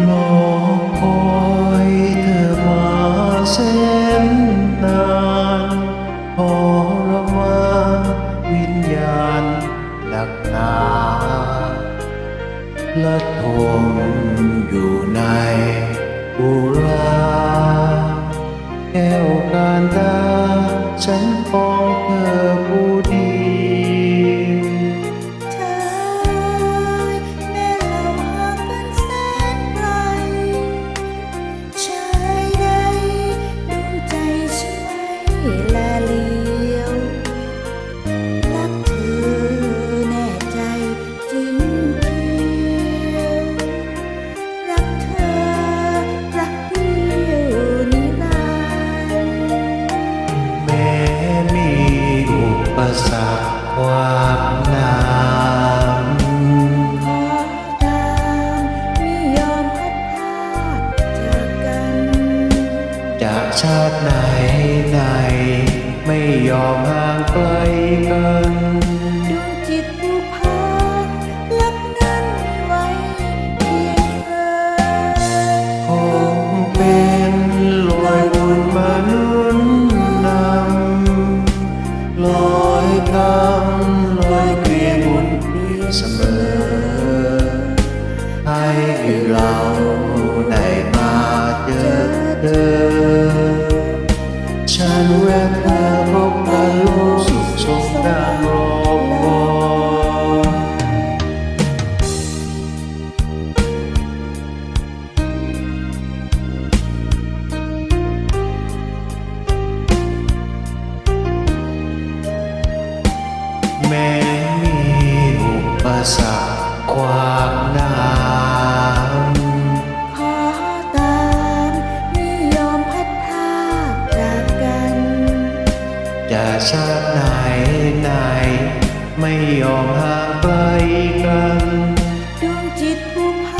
หลอกคอยเธอมาเส้นนานทรมานวิญญาณหนักหนาละทมอยู่ในบุราแก้วการดา ชาติไหนไหน ไม่ยอมห่างไกลกันดวงจิตผูกพันลับนั้นไว้เพียงเธอคงเป็นลอยบุญมานุนนำลอยกำลอยเกลียบุญนี้เสมอ ให้เรา wrap จะชาติไหนไหน ไม่ยอมห่างไกลกัน ดวงจิตผู้พ